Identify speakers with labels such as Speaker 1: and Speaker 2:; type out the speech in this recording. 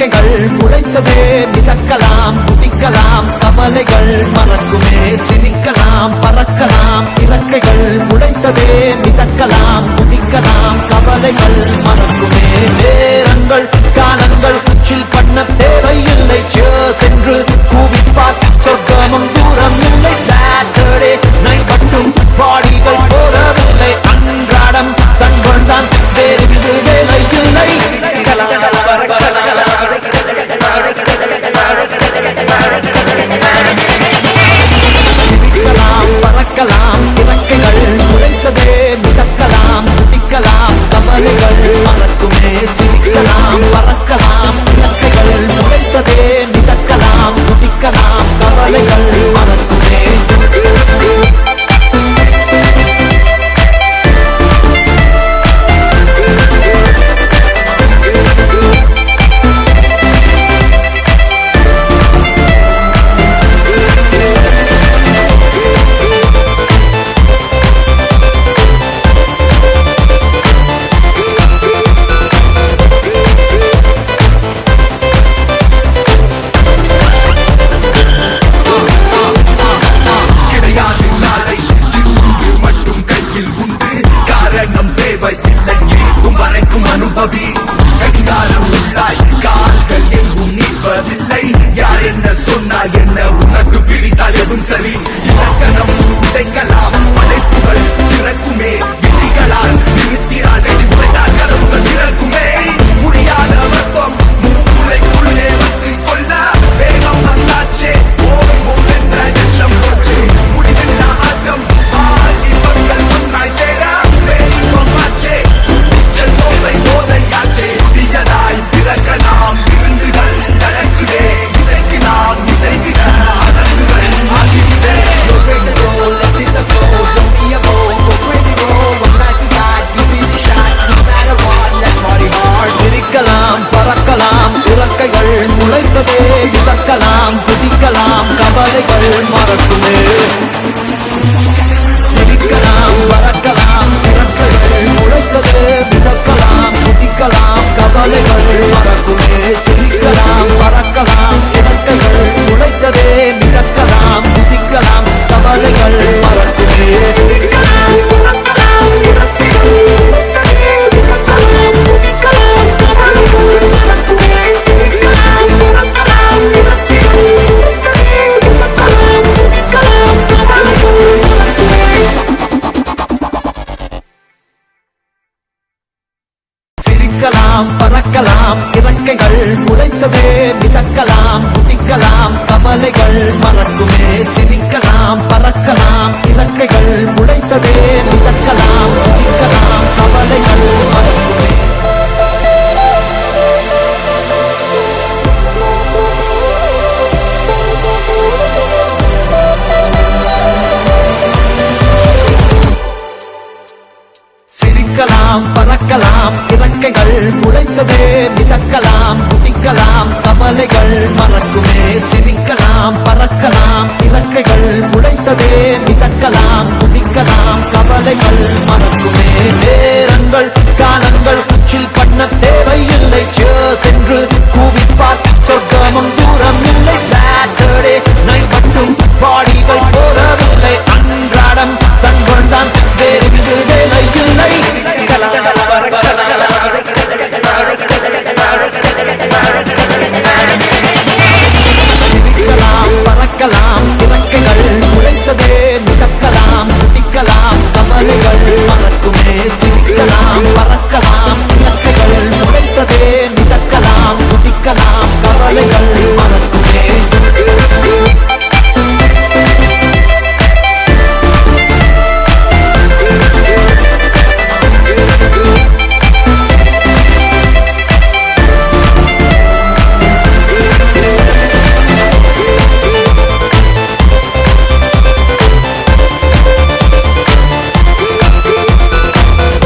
Speaker 1: இறக்கைகள் முளைத்ததே மிதக்கலாம் குதிக்கலாம் கவலைகள் மறக்குமே சிரிக்கலாம் பறக்கலாம் இறக்கைகள் முளைத்ததே மிதக்கலாம் குதிக்கலாம் கவலைகள் மறக்குமே. நேரங்கள் காலங்கள் உச்சில் பண்ண தேவையில்லை சென்று கூவிப்பார். சொர்க்கமும் தூரம் இல்லை சாட்டர்டே நைட் மட்டும் பாடிகள் போதவில்லை அன்றாடம் சண்பன் தான் வேறு வேலை இல்லை.
Speaker 2: பிடித்தால் எதுவும் சரி இலக்கணம் உடைக்கலாம்
Speaker 1: முளைத்ததே மிதக்கலாம் குதிக்கலாம் கவலைகள் மறக்குமே. சிரிக்கலாம் மறக்கலாம் பறக்கலாம் மிதக்கலாம் குதிக்கலாம் கவலைகள் மறக்குமே சிரிக்கலாம் பறக்கலாம் இறக்கைகள் முளைத்ததே மிதக்கலாம் குதிக்கலாம் கவலைகள் மறக்குமே சிரிக்கலாம் பறக்கலாம் இறக்கைகள் முளைத்ததே மிதக்கலாம் மறக்கலாம் கவலைகள் மறக்குமே சிரிக்கலாம் பறக்கலாம் இலக்கைகள் உடைத்ததே மிதக்கலாம் குதிக்கலாம் கவலைகள் மறக்குமே. நேரங்கள் காலங்கள் உச்சில் பண்ண தேவையில்லை சென்று